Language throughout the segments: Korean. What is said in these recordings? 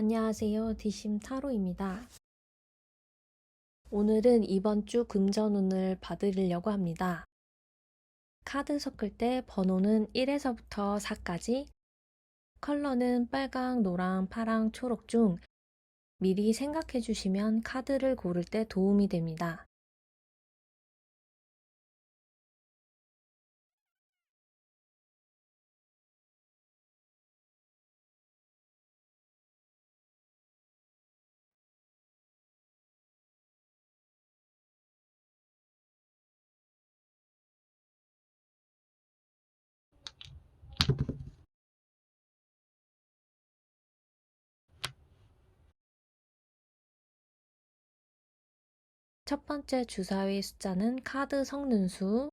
안녕하세요. 디심 타로입니다. 오늘은 이번 주 금전운을 봐드리려고 합니다. 카드 섞을 때 번호는 1에서부터 4까지, 컬러는 빨강, 노랑, 파랑, 초록 중 미리 생각해 주시면 카드를 고를 때 도움이 됩니다. 첫 번째 주사위 숫자는 카드 섞는 수,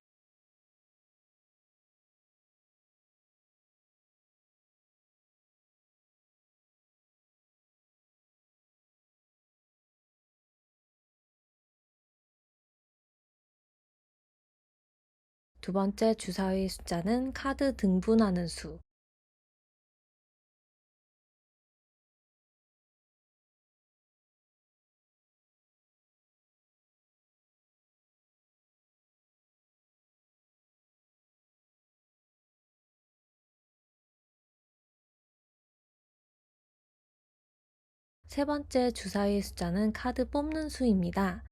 두 번째 주사위 숫자는 카드 등분하는 수, 세 번째 주사위 숫자는 카드 뽑는 수입니다.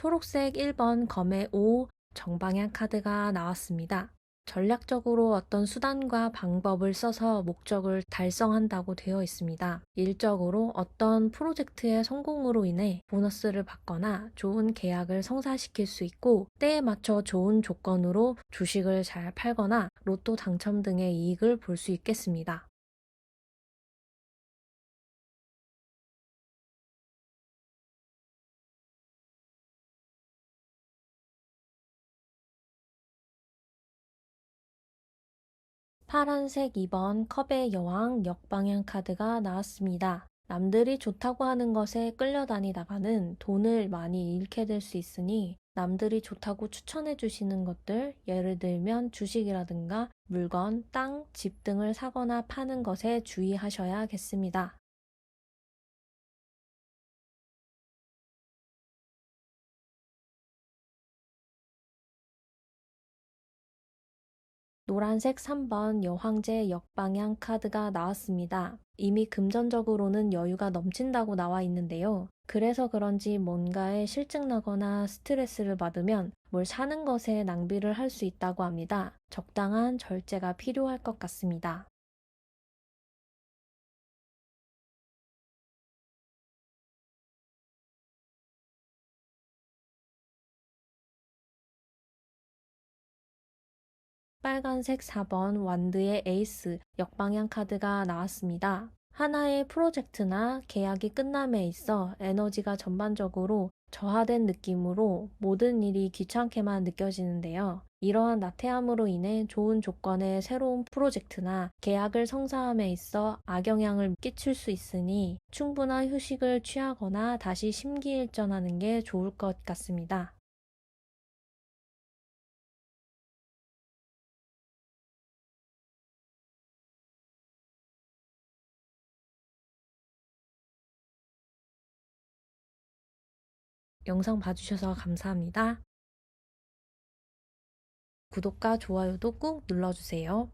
초록색 1번 검의 5 정방향 카드가 나왔습니다. 전략적으로 어떤 수단과 방법을 써서 목적을 달성한다고 되어 있습니다. 일적으로 어떤 프로젝트의 성공으로 인해 보너스를 받거나 좋은 계약을 성사시킬 수 있고 때에 맞춰 좋은 조건으로 주식을 잘 팔거나 로또 당첨 등의 이익을 볼 수 있겠습니다. 파란색 2번 컵의 여왕 역방향 카드가 나왔습니다. 남들이 좋다고 하는 것에 끌려다니다가는 돈을 많이 잃게 될 수 있으니 남들이 좋다고 추천해 주시는 것들, 예를 들면 주식이라든가 물건, 땅, 집 등을 사거나 파는 것에 주의하셔야겠습니다. 노란색 3번 여황제 역방향 카드가 나왔습니다. 이미 금전적으로는 여유가 넘친다고 나와 있는데요. 그래서 그런지 뭔가에 실증나거나 스트레스를 받으면 뭘 사는 것에 낭비를 할 수 있다고 합니다. 적당한 절제가 필요할 것 같습니다. 빨간색 4번 완드의 에이스 역방향 카드가 나왔습니다. 하나의 프로젝트나 계약이 끝남에 있어 에너지가 전반적으로 저하된 느낌으로 모든 일이 귀찮게만 느껴지는데요. 이러한 나태함으로 인해 좋은 조건의 새로운 프로젝트나 계약을 성사함에 있어 악영향을 끼칠 수 있으니 충분한 휴식을 취하거나 다시 심기일전하는 게 좋을 것 같습니다. 영상 봐주셔서 감사합니다. 구독과 좋아요도 꾹 눌러주세요.